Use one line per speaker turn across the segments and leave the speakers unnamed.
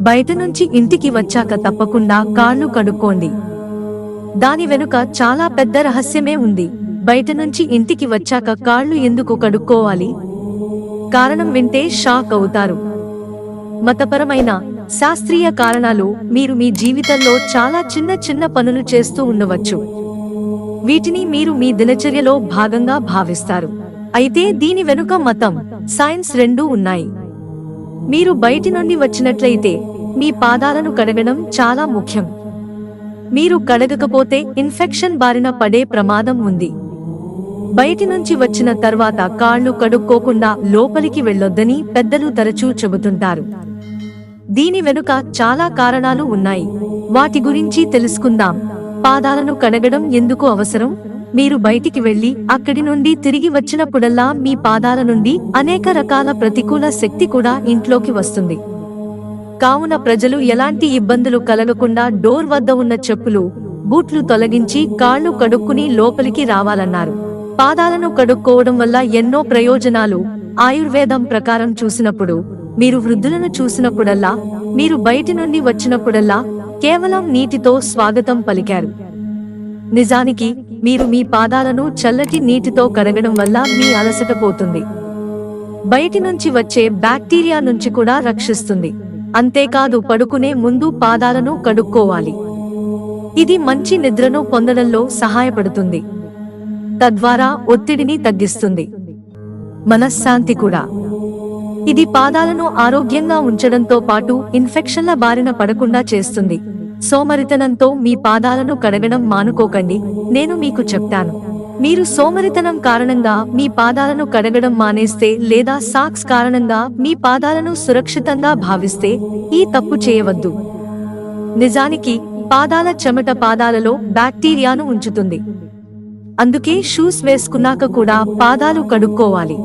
బయట నుంచి ఇంటికి వచ్చాక తప్పకుండా కాళ్ళు కడుక్కోండి. దాని వెనుక చాలా పెద్ద రహస్యమే ఉంది. బయట నుంచి ఇంటికి వచ్చాక కాళ్ళు ఎందుకు కడుక్కోవాలి? కారణం వింటే షాక్ అవుతారు. మతపరమైన శాస్త్రీయ కారణాలు మీరు మీ జీవితంలో చాలా చిన్న చిన్న పనులు చేస్తూ ఉండవచ్చు. వీటిని మీరు మీ దినచర్యలో భాగంగా భావిస్తారు. అయితే దీని వెనుక మతం సైన్స్ రెండూ ఉన్నాయి. మీరు బయటి నుండి వచ్చినట్లయితే మీ పాదాలను కడగడం చాలా ముఖ్యం. మీరు కడగకపోతే ఇన్ఫెక్షన్ బారిన పడే ప్రమాదం ఉంది. బయటి నుంచి వచ్చిన తర్వాత కాళ్ళు కడుక్కోకుండా లోపలికి వెళ్ళొద్దని పెద్దలు తరచూ చెబుతుంటారు. దీని వెనుక చాలా కారణాలు ఉన్నాయి. వాటి గురించి తెలుసుకుందాం. పాదాలను కడగడం ఎందుకు అవసరం? మీరు బయటికి వెళ్ళి అక్కడి నుండి తిరిగి వచ్చినప్పుడల్లా మీ పాదాల నుండి అనేక రకాల ప్రతికూల శక్తి కూడా ఇంట్లోకి వస్తుంది. కావున ప్రజలు ఎలాంటి ఇబ్బందులు కలగకుండా డోర్ వద్ద ఉన్న చెప్పులు బూట్లు తొలగించి కాళ్ళు కడుక్కుని లోపలికి రావాలన్నారు. పాదాలను కడుక్కోవడం వల్ల ఎన్నో ప్రయోజనాలు. ఆయుర్వేదం ప్రకారం చూసినప్పుడు మీరు వృద్ధులను చూసినప్పుడల్లా మీరు బయటి నుండి వచ్చినప్పుడల్లా కేవలం నీటితో స్వాగతం పలికారు. నిజానికి మీరు మీ పాదాలను చల్లటి నీటితో కడగడం వల్ల మీ అలసట పోతుంది. బయటి నుంచి వచ్చే బ్యాక్టీరియా నుంచి కూడా రక్షిస్తుంది. అంతేకాదు పడుకునే ముందు పాదాలను కడుక్కోవాలి. ఇది మంచి నిద్రను పొందడంలో సహాయపడుతుంది. తద్వారా ఒత్తిడిని తగ్గిస్తుంది. మనశ్శాంతి కూడా. ఇది పాదాలను ఆరోగ్యంగా ఉంచడంతో పాటు ఇన్ఫెక్షన్ల బారిన పడకుండా చేస్తుంది. సోమరితనంతో మీ పాదాలను కడగడం మానుకోకండి నేను మీకు చెప్తాను. మీరు సోమరితనం కారణంగా మీ పాదాలను కడగడం మానేస్తే లేదా సాక్స్ కారణంగా మీ పాదాలను సురక్షితంగా భావిస్తే ఈ తప్పు చేయవద్దు. నిజానికి పాదాల చెమట పాదాలలో బ్యాక్టీరియాను ఉంచుతుంది. అందుకే షూస్ వేసుకున్నాక కూడా పాదాలు కడుక్కోవాలి.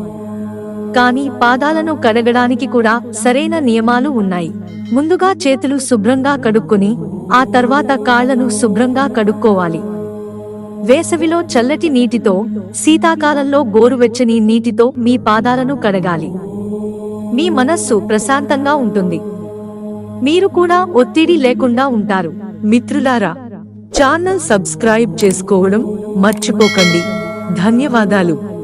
కానీ పాదాలను కడగడానికి కూడా సరైన నియమాలు ఉన్నాయి. ముందుగా చేతులు శుభ్రంగా కడుక్కుని ఆ తర్వాత కాళ్ళను శుభ్రంగా కడుక్కోవాలి. వేసవిలో చల్లటి నీటితో శీతాకాలంలో గోరువెచ్చని నీటితో మీ పాదాలను కడగాలి. మీ మనస్సు ప్రశాంతంగా ఉంటుంది. మీరు కూడా ఒత్తిడి లేకుండా ఉంటారు. మిత్రులారా ఛానల్ సబ్స్క్రైబ్ చేసుకోవడం మర్చిపోకండి. ధన్యవాదాలు.